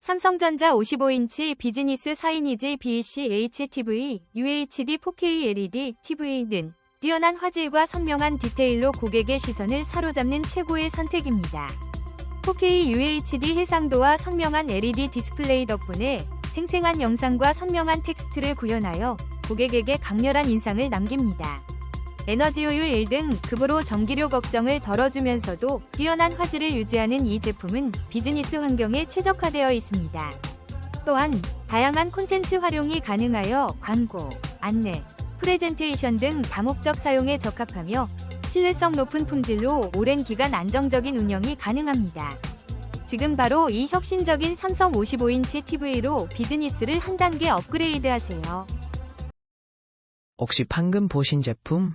삼성전자 55인치 비즈니스 4인이지 BC HTV, UHD 4K LED TV는 뛰어난 화질과 선명한 디테일로 고객의 시선을 사로잡는 최고의 선택입니다. 4K UHD 해상도와 선명한 LED 디스플레이 덕분에 생생한 영상과 선명한 텍스트를 구현하여 고객에게 강렬한 인상을 남깁니다. 에너지 효율 1등 급으로 전기료 걱정을 덜어주면서도 뛰어난 화질을 유지하는 이 제품은 비즈니스 환경에 최적화되어 있습니다. 또한 다양한 콘텐츠 활용이 가능하여 광고, 안내, 프레젠테이션 등 다목적 사용에 적합하며 신뢰성 높은 품질로 오랜 기간 안정적인 운영이 가능합니다. 지금 바로 이 혁신적인 삼성 55인치 TV로 비즈니스를 한 단계 업그레이드 하세요. 혹시 방금 보신 제품